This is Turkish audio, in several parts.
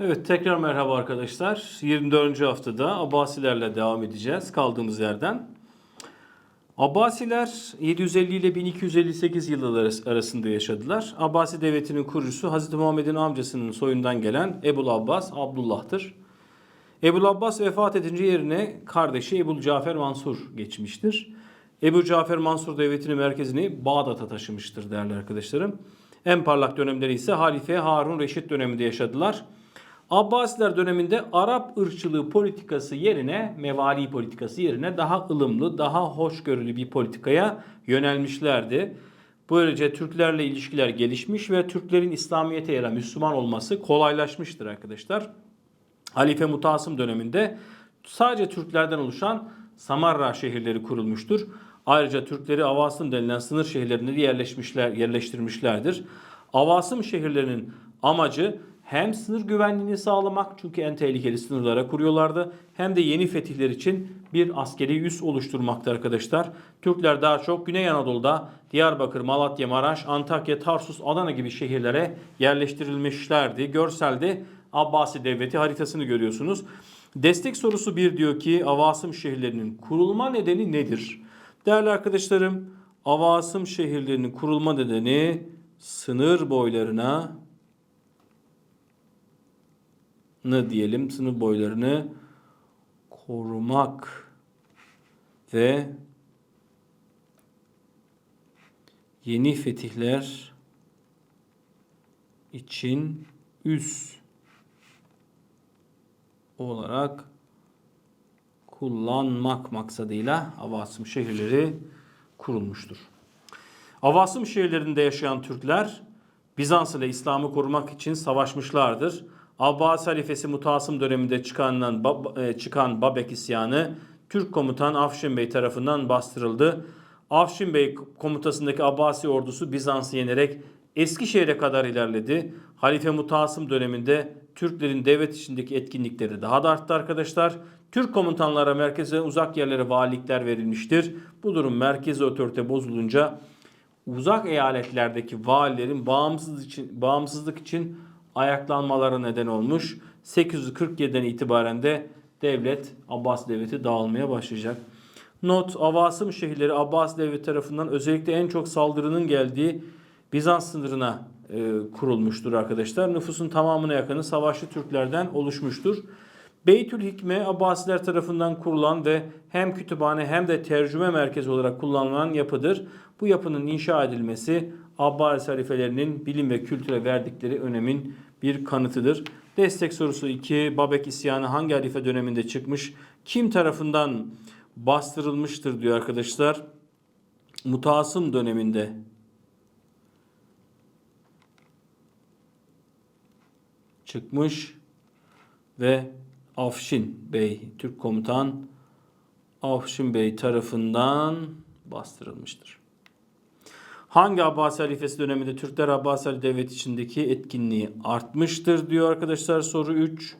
Evet tekrar merhaba arkadaşlar. 24. haftada Abbasilerle devam edeceğiz kaldığımız yerden. Abbasiler 750 ile 1258 yılları arasında yaşadılar. Abbasi devletinin kurucusu Hazreti Muhammed'in amcasının soyundan gelen Ebul Abbas Abdullah'tır. Ebul Abbas vefat edince yerine kardeşi Ebu Cafer Mansur geçmiştir. Ebu Cafer Mansur devletinin merkezini Bağdat'a taşımıştır değerli arkadaşlarım. En parlak dönemleri ise Halife Harun Reşit döneminde yaşadılar. Abbasiler döneminde Arap ırkçılığı politikası yerine, mevali politikası yerine daha ılımlı, daha hoşgörülü bir politikaya yönelmişlerdi. Böylece Türklerle ilişkiler gelişmiş ve Türklerin İslamiyet'e ya da Müslüman olması kolaylaşmıştır arkadaşlar. Halife Mutasım döneminde sadece Türklerden oluşan Samarra şehirleri kurulmuştur. Ayrıca Türkleri Avasım denilen sınır şehirlerinde de yerleşmişler, yerleştirmişlerdir. Avasım şehirlerinin amacı hem sınır güvenliğini sağlamak çünkü en tehlikeli sınırlara kuruyorlardı hem de yeni fetihler için bir askeri üs oluşturmakta arkadaşlar. Türkler daha çok Güney Anadolu'da Diyarbakır, Malatya, Maraş, Antakya, Tarsus, Adana gibi şehirlere yerleştirilmişlerdi. Görselde Abbasi Devleti haritasını görüyorsunuz. Destek sorusu bir diyor ki Avasım şehirlerinin kurulma nedeni nedir? Değerli arkadaşlarım, Avasım şehirlerinin kurulma nedeni sınır boylarına ne diyelim sınır boylarını korumak ve yeni fetihler için üs olarak kullanmak maksadıyla Avasım şehirleri kurulmuştur. Avasım şehirlerinde yaşayan Türkler Bizans ile İslam'ı korumak için savaşmışlardır. Abbas halifesi Mutasım döneminde çıkandan e, çıkan Babek isyanı Türk komutan Afşin Bey tarafından bastırıldı. Afşin Bey komutasındaki Abbasi ordusu Bizans'ı yenerek Eskişehir'e kadar ilerledi. Halife Mutasım döneminde Türklerin devlet içindeki etkinlikleri daha da arttı arkadaşlar. Türk komutanlara merkeze uzak yerlere valilikler verilmiştir. Bu durum merkezi otorite bozulunca uzak eyaletlerdeki valilerin bağımsızlık için, bağımsızlık için ayaklanmalara neden olmuş. 847'den itibaren de devlet Abbas devleti dağılmaya başlayacak. Not Avasım şehirleri Abbas devleti tarafından özellikle en çok saldırının geldiği Bizans sınırına e, kurulmuştur arkadaşlar. Nüfusun tamamına yakını savaşçı Türklerden oluşmuştur. Beytül Hikme Abbasiler tarafından kurulan ve hem kütüphane hem de tercüme merkezi olarak kullanılan yapıdır. Bu yapının inşa edilmesi Abbasi halifelerinin bilim ve kültüre verdikleri önemin bir kanıtıdır. Destek sorusu 2. Babek isyanı hangi halife döneminde çıkmış? Kim tarafından bastırılmıştır diyor arkadaşlar. Mutasım döneminde çıkmış ve Afşin Bey Türk komutan Afşin Bey tarafından bastırılmıştır. Hangi Abbasi halifesi döneminde Türkler Abbasi devlet içindeki etkinliği artmıştır diyor arkadaşlar soru 3.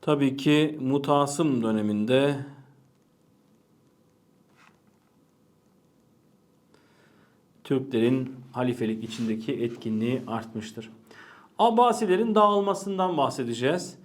Tabii ki Mutasım döneminde Türklerin halifelik içindeki etkinliği artmıştır. Abbasilerin dağılmasından bahsedeceğiz.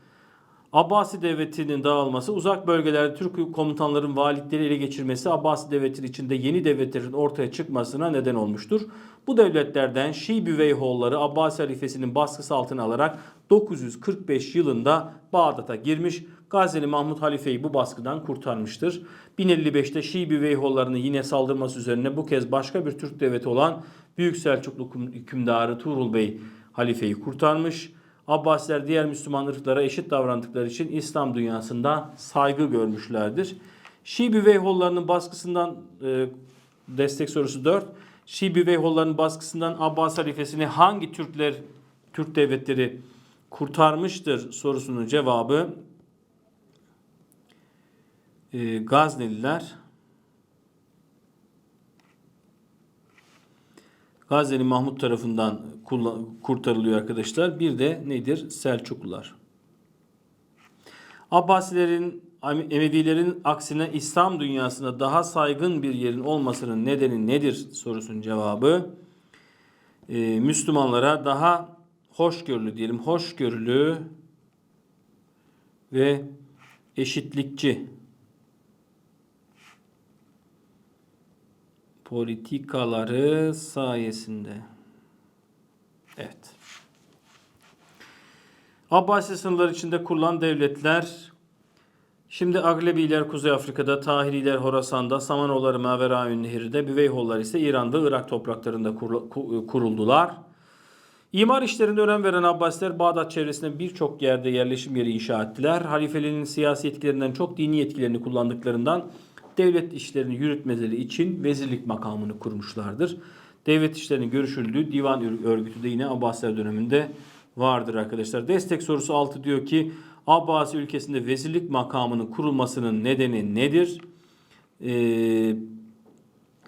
Abbasi devletinin dağılması, uzak bölgelerde Türk komutanların valilikleri ele geçirmesi Abbasi devletinin içinde yeni devletlerin ortaya çıkmasına neden olmuştur. Bu devletlerden Şii Büveyhoğulları Abbasi halifesinin baskısı altına alarak 945 yılında Bağdat'a girmiş. Gazeli Mahmut halifeyi bu baskıdan kurtarmıştır. 1055'te Şii Büveyhoğullarının yine saldırması üzerine bu kez başka bir Türk devleti olan Büyük Selçuklu hükümdarı Tuğrul Bey halifeyi kurtarmış. Abbasiler diğer Müslüman ırklara eşit davrandıkları için İslam dünyasında saygı görmüşlerdir. Şii Büveyhoğullarının baskısından e, destek sorusu 4. Şii Büveyhoğullarının baskısından Abbas halifesini hangi Türkler Türk devletleri kurtarmıştır sorusunun cevabı e, Gazneliler Gazeli Mahmut tarafından kurtarılıyor arkadaşlar. Bir de nedir? Selçuklular. Abbasilerin, Emevilerin aksine İslam dünyasında daha saygın bir yerin olmasının nedeni nedir sorusunun cevabı Ee, Müslümanlara daha hoşgörülü diyelim. Hoşgörülü ve eşitlikçi politikaları sayesinde. Evet. Abbasi sınırları içinde kurulan devletler Şimdi Aglebiler Kuzey Afrika'da, Tahiriler Horasan'da, Samanoğulları Maveraün Nehri'de, Büveyhollar ise İran'da, Irak topraklarında ku- kuruldular. İmar işlerinde önem veren Abbasiler Bağdat çevresinde birçok yerde yerleşim yeri inşa ettiler. Halifeliğin siyasi etkilerinden çok dini etkilerini kullandıklarından devlet işlerini yürütmeleri için vezirlik makamını kurmuşlardır. Devlet işlerinin görüşüldüğü divan ör- örgütü de yine Abbasiler döneminde vardır arkadaşlar. Destek sorusu 6 diyor ki Abbasi ülkesinde vezirlik makamının kurulmasının nedeni nedir? Ee,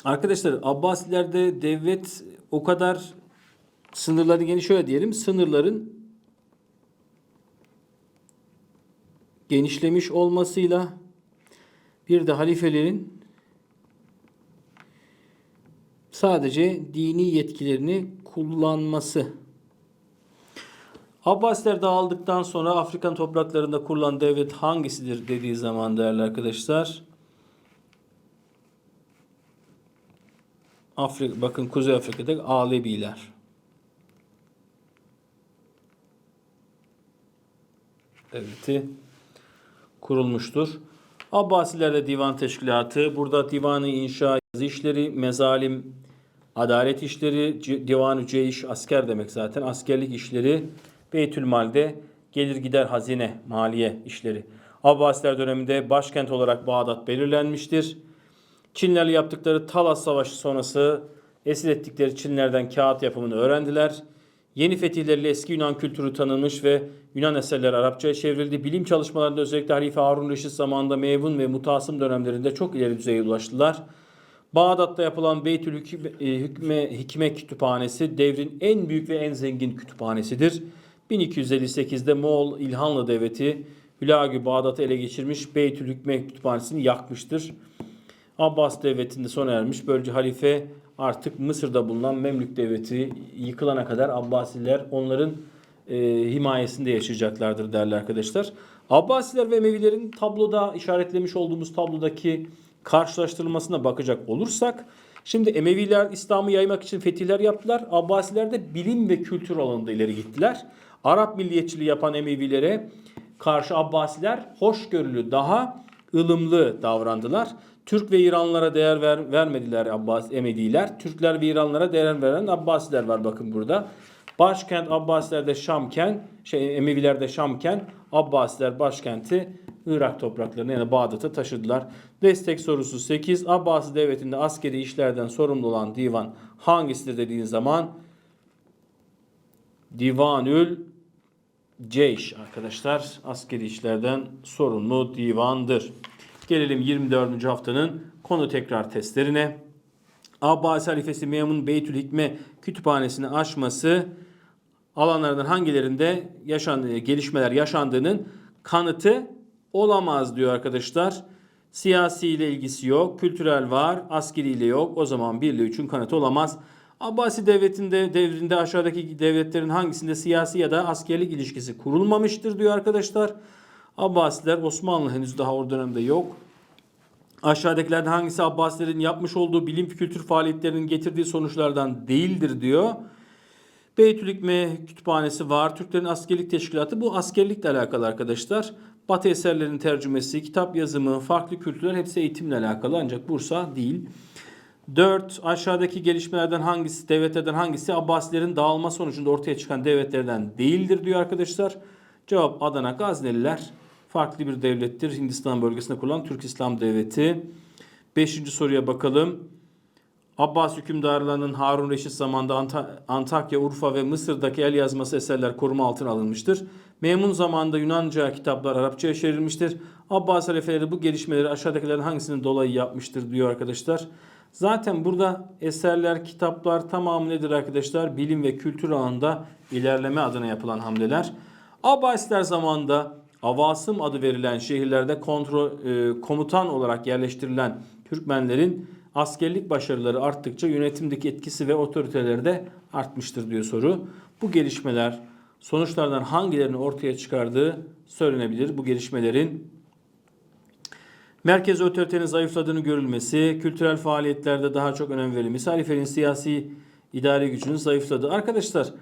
arkadaşlar Abbasilerde devlet o kadar sınırları geniş şöyle diyelim sınırların genişlemiş olmasıyla bir de halifelerin sadece dini yetkilerini kullanması. Abbasiler dağıldıktan sonra Afrikan topraklarında kurulan devlet hangisidir dediği zaman değerli arkadaşlar. Afrika, bakın Kuzey Afrika'da Aleviler. devleti kurulmuştur. Abbasilerde divan teşkilatı, burada divanı inşa yazı işleri, mezalim, adalet işleri, divanı ceyş, asker demek zaten, askerlik işleri, Beytülmal'de gelir gider hazine, maliye işleri. Abbasiler döneminde başkent olarak Bağdat belirlenmiştir. Çinlerle yaptıkları Talas Savaşı sonrası esir ettikleri Çinlerden kağıt yapımını öğrendiler. Yeni fetihlerle eski Yunan kültürü tanınmış ve Yunan eserler Arapçaya çevrildi. Bilim çalışmalarında özellikle Halife Harun Reşit zamanında Mevun ve Mutasım dönemlerinde çok ileri düzeye ulaştılar. Bağdat'ta yapılan Beytül Hükme, e, Hikme Kütüphanesi devrin en büyük ve en zengin kütüphanesidir. 1258'de Moğol İlhanlı Devleti Hülagü Bağdat'ı ele geçirmiş Beytül Hükme Kütüphanesi'ni yakmıştır. Abbas devletinde sona ermiş. Böylece halife artık Mısır'da bulunan Memlük devleti yıkılana kadar Abbasiler onların e, himayesinde yaşayacaklardır değerli arkadaşlar. Abbasiler ve Emevilerin tabloda işaretlemiş olduğumuz tablodaki karşılaştırılmasına bakacak olursak şimdi Emeviler İslam'ı yaymak için fetihler yaptılar. Abbasiler de bilim ve kültür alanında ileri gittiler. Arap milliyetçiliği yapan Emevilere karşı Abbasiler hoşgörülü, daha ılımlı davrandılar. Türk ve İranlılara değer ver, vermediler Abbas Emediler. Türkler ve İranlılara değer veren Abbasiler var bakın burada. Başkent Abbasiler'de Şamken, şey Emeviler'de Şamken, Abbasiler başkenti Irak topraklarına yani Bağdat'a taşıdılar. Destek sorusu 8. Abbasi devletinde askeri işlerden sorumlu olan divan hangisidir dediğin zaman Divanül Ceyş arkadaşlar askeri işlerden sorumlu divandır. Gelelim 24. haftanın konu tekrar testlerine. Abbasi halifesi Memun Beytül Hikme kütüphanesini açması alanlardan hangilerinde yaşan, gelişmeler yaşandığının kanıtı olamaz diyor arkadaşlar. Siyasi ile ilgisi yok, kültürel var, askeri ile yok. O zaman 1 ile 3'ün kanıtı olamaz. Abbasi devletinde devrinde aşağıdaki devletlerin hangisinde siyasi ya da askerlik ilişkisi kurulmamıştır diyor arkadaşlar. Abbasiler Osmanlı henüz daha o dönemde yok. Aşağıdakilerden hangisi Abbasilerin yapmış olduğu bilim kültür faaliyetlerinin getirdiği sonuçlardan değildir diyor. Beytül Hikme kütüphanesi var. Türklerin askerlik teşkilatı bu askerlikle alakalı arkadaşlar. Batı eserlerinin tercümesi, kitap yazımı, farklı kültürler hepsi eğitimle alakalı ancak Bursa değil. 4. Aşağıdaki gelişmelerden hangisi, devletlerden hangisi Abbasilerin dağılma sonucunda ortaya çıkan devletlerden değildir diyor arkadaşlar. Cevap Adana Gazneliler farklı bir devlettir. Hindistan bölgesinde kurulan Türk İslam Devleti. 5. soruya bakalım. Abbas hükümdarlarının Harun Reşit zamanında Anta- Antakya, Urfa ve Mısır'daki el yazması eserler koruma altına alınmıştır. Memun zamanında Yunanca kitaplar Arapçaya çevrilmiştir. Abbas halifeleri bu gelişmeleri aşağıdakilerin hangisinin dolayı yapmıştır diyor arkadaşlar. Zaten burada eserler, kitaplar tamamı nedir arkadaşlar? Bilim ve kültür alanında ilerleme adına yapılan hamleler. Abbasiler zamanında Avasım adı verilen şehirlerde kontrol, e, komutan olarak yerleştirilen Türkmenlerin askerlik başarıları arttıkça yönetimdeki etkisi ve otoriteleri de artmıştır diyor soru. Bu gelişmeler sonuçlardan hangilerini ortaya çıkardığı söylenebilir bu gelişmelerin. Merkez otoritenin zayıfladığını görülmesi, kültürel faaliyetlerde daha çok önem verilmesi, halifenin siyasi idare gücünün zayıfladığı. Arkadaşlar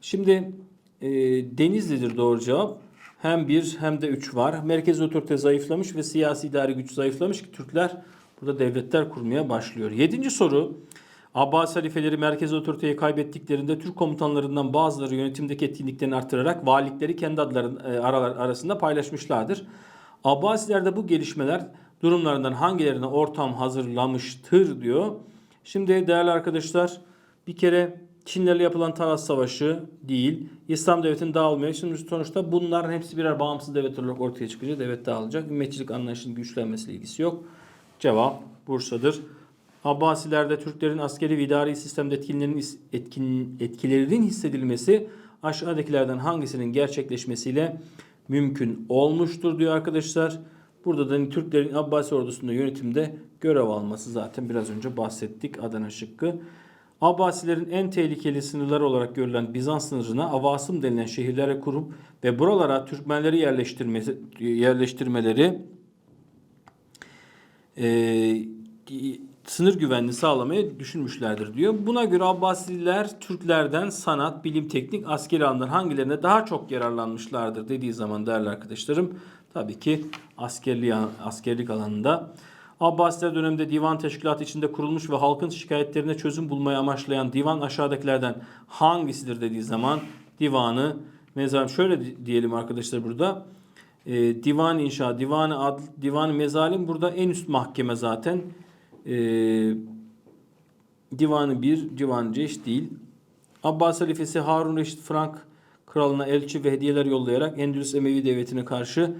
şimdi e, Denizli'dir doğru cevap. Hem bir hem de üç var. Merkez otorite zayıflamış ve siyasi idare güç zayıflamış ki Türkler burada devletler kurmaya başlıyor. Yedinci soru. Abbas halifeleri merkez otoriteyi kaybettiklerinde Türk komutanlarından bazıları yönetimdeki etkinliklerini artırarak valilikleri kendi adları e, arasında paylaşmışlardır. Abbasilerde bu gelişmeler durumlarından hangilerine ortam hazırlamıştır diyor. Şimdi değerli arkadaşlar bir kere Çinlerle yapılan Taras Savaşı değil. İslam devletinin dağılmıyor. Şimdi sonuçta bunların hepsi birer bağımsız devlet olarak ortaya çıkınca devlet dağılacak. Ümmetçilik anlayışının güçlenmesiyle ilgisi yok. Cevap Bursa'dır. Abbasilerde Türklerin askeri ve idari sistemde etkinlerinin, etkin, etkilerinin hissedilmesi aşağıdakilerden hangisinin gerçekleşmesiyle mümkün olmuştur diyor arkadaşlar. Burada da Türklerin Abbasi ordusunda yönetimde görev alması zaten biraz önce bahsettik Adana şıkkı. Abbasilerin en tehlikeli sınırları olarak görülen Bizans sınırına Avasım denilen şehirlere kurup ve buralara Türkmenleri yerleştirmesi, yerleştirmeleri e, sınır güvenliği sağlamayı düşünmüşlerdir diyor. Buna göre Abbasiler Türklerden sanat, bilim, teknik, askeri alanlar hangilerine daha çok yararlanmışlardır dediği zaman değerli arkadaşlarım tabii ki askerli, askerlik alanında. Abbasiler döneminde divan teşkilatı içinde kurulmuş ve halkın şikayetlerine çözüm bulmayı amaçlayan divan aşağıdakilerden hangisidir dediği zaman divanı mezar şöyle di- diyelim arkadaşlar burada e, divan inşa, divanı adl, divanı mezalim burada en üst mahkeme zaten. E, divanı bir, divanı ceş değil. Abbas halifesi Harun Reşit Frank kralına elçi ve hediyeler yollayarak Endülüs Emevi devletine karşı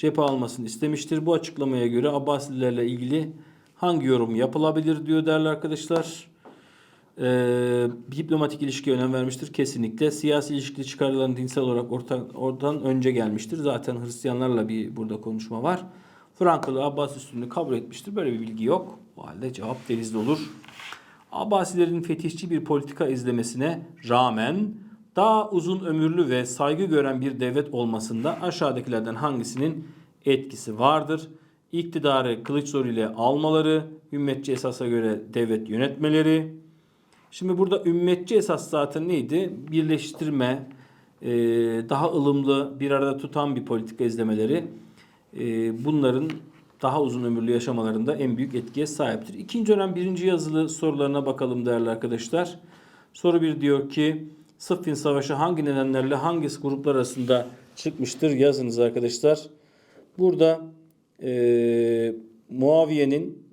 cephe almasını istemiştir. Bu açıklamaya göre Abbasilerle ilgili hangi yorum yapılabilir diyor değerli arkadaşlar. Ee, diplomatik ilişkiye önem vermiştir kesinlikle. Siyasi ilişkili çıkarların dinsel olarak orta, oradan önce gelmiştir. Zaten Hristiyanlarla bir burada konuşma var. Frankalı Abbas üstünlüğü kabul etmiştir. Böyle bir bilgi yok. O halde cevap denizli olur. Abbasilerin fetihçi bir politika izlemesine rağmen daha uzun ömürlü ve saygı gören bir devlet olmasında aşağıdakilerden hangisinin etkisi vardır? İktidarı kılıç zoru ile almaları, ümmetçi esasa göre devlet yönetmeleri, Şimdi burada ümmetçi esas zaten neydi? Birleştirme, e, daha ılımlı bir arada tutan bir politika izlemeleri e, bunların daha uzun ömürlü yaşamalarında en büyük etkiye sahiptir. İkinci dönem birinci yazılı sorularına bakalım değerli arkadaşlar. Soru bir diyor ki Sıffin Savaşı hangi nedenlerle hangi gruplar arasında çıkmıştır? Yazınız arkadaşlar. Burada e, Muaviye'nin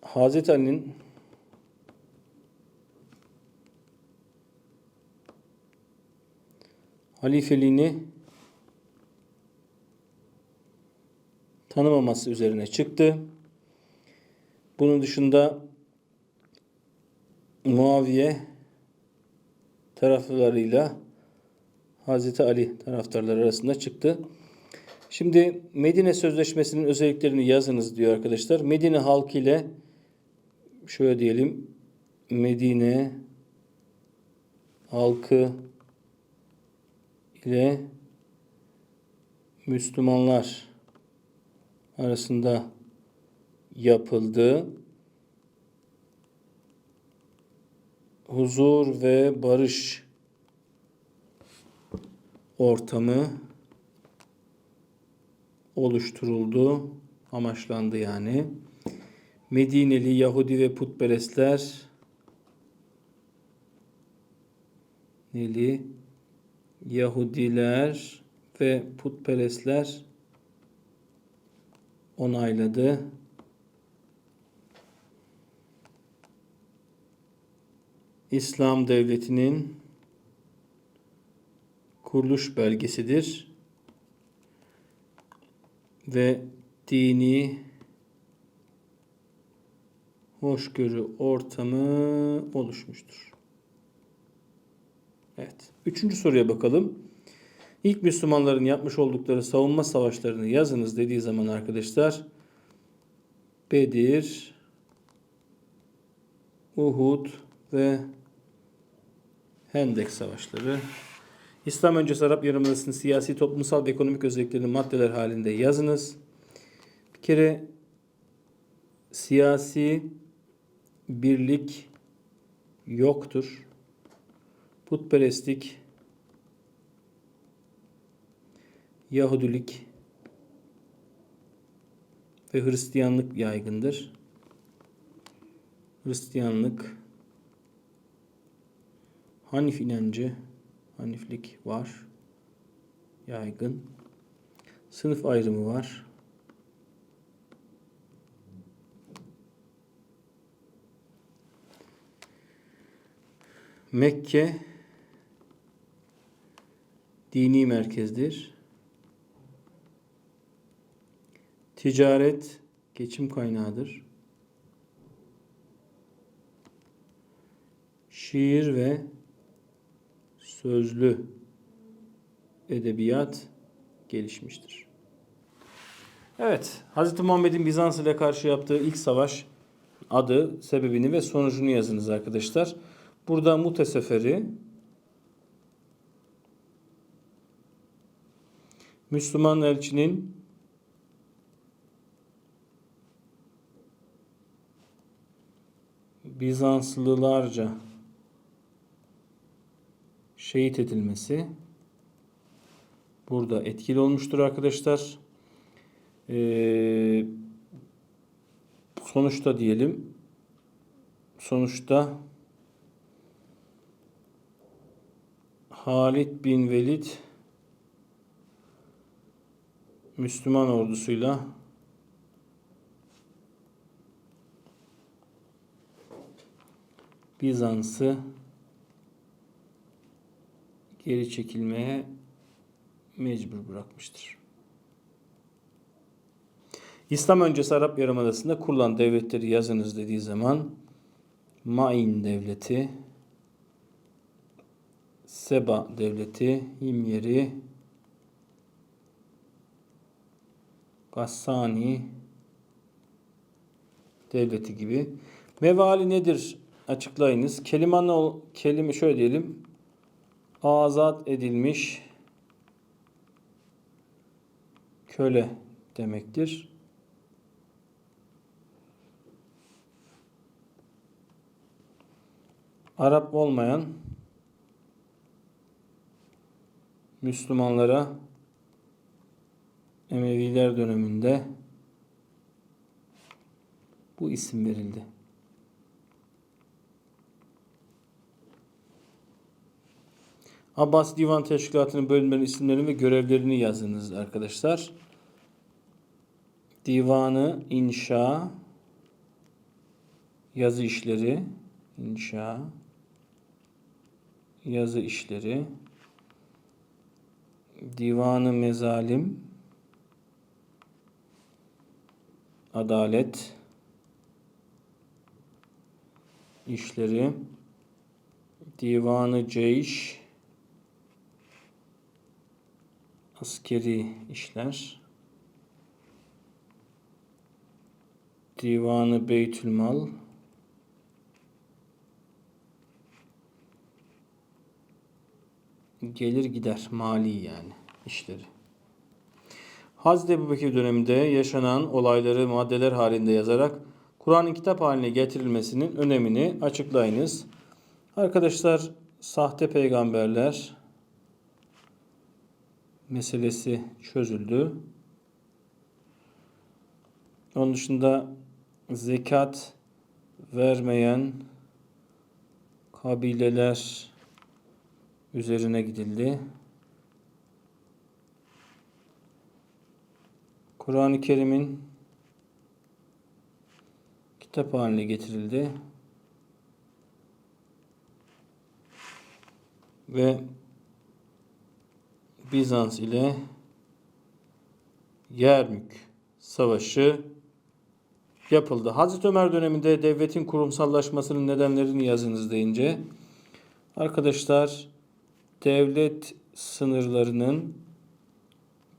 Hazreti Ali'nin halifeliğini tanımaması üzerine çıktı. Bunun dışında Muaviye taraftarlarıyla Hazreti Ali taraftarları arasında çıktı. Şimdi Medine Sözleşmesi'nin özelliklerini yazınız diyor arkadaşlar. Medine halkı ile şöyle diyelim Medine halkı ile Müslümanlar arasında yapıldı. Huzur ve barış ortamı oluşturuldu, amaçlandı yani. Medineli Yahudi ve putperestler Neli Yahudiler ve putperestler onayladı. İslam devletinin kuruluş belgesidir ve dini hoşgörü ortamı oluşmuştur. Evet. Üçüncü soruya bakalım. İlk Müslümanların yapmış oldukları savunma savaşlarını yazınız dediği zaman arkadaşlar Bedir, Uhud ve Hendek Savaşları. İslam öncesi Arap Yarımadası'nın siyasi, toplumsal ve ekonomik özelliklerini maddeler halinde yazınız. Bir kere siyasi birlik yoktur. Putperestlik, Yahudilik ve Hristiyanlık yaygındır. Hristiyanlık, Hanif inancı, Haniflik var, yaygın. Sınıf ayrımı var. Mekke dini merkezdir. Ticaret geçim kaynağıdır. Şiir ve sözlü edebiyat gelişmiştir. Evet, Hz. Muhammed'in Bizans ile karşı yaptığı ilk savaş adı, sebebini ve sonucunu yazınız arkadaşlar. Burada Mute Seferi Müslüman elçinin Bizanslılarca şehit edilmesi burada etkili olmuştur arkadaşlar. Ee, sonuçta diyelim sonuçta Halid bin Velid Müslüman ordusuyla Bizans'ı geri çekilmeye mecbur bırakmıştır. İslam öncesi Arap Yarımadası'nda kurulan devletleri yazınız dediği zaman Main devleti, Seba devleti, Himyeri, Gassani devleti gibi. Mevali nedir? Açıklayınız. Kelime, kelime şöyle diyelim. Azat edilmiş köle demektir. Arap olmayan Müslümanlara Emeviler döneminde bu isim verildi. Abbas Divan Teşkilatı'nın bölümlerinin isimlerini ve görevlerini yazınız arkadaşlar. Divanı, inşa, yazı işleri, inşa, yazı işleri, divanı mezalim, adalet işleri, divanı ceyş, askeri işler, divanı beytülmal, gelir gider mali yani işleri. Hazreti Ebubekir döneminde yaşanan olayları maddeler halinde yazarak Kur'an'ın kitap haline getirilmesinin önemini açıklayınız. Arkadaşlar sahte peygamberler meselesi çözüldü. Onun dışında zekat vermeyen kabileler üzerine gidildi. Kur'an-ı Kerim'in kitap haline getirildi. Ve Bizans ile Yermük Savaşı yapıldı. Hazreti Ömer döneminde devletin kurumsallaşmasının nedenlerini yazınız deyince arkadaşlar devlet sınırlarının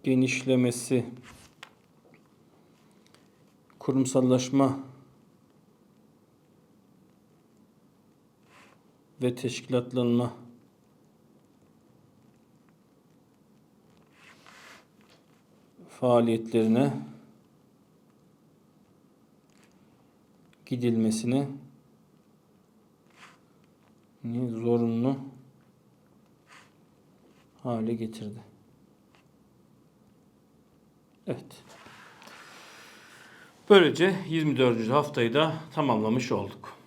genişlemesi kurumsallaşma ve teşkilatlanma faaliyetlerine gidilmesini ni zorunlu hale getirdi. Evet. Böylece 24. haftayı da tamamlamış olduk.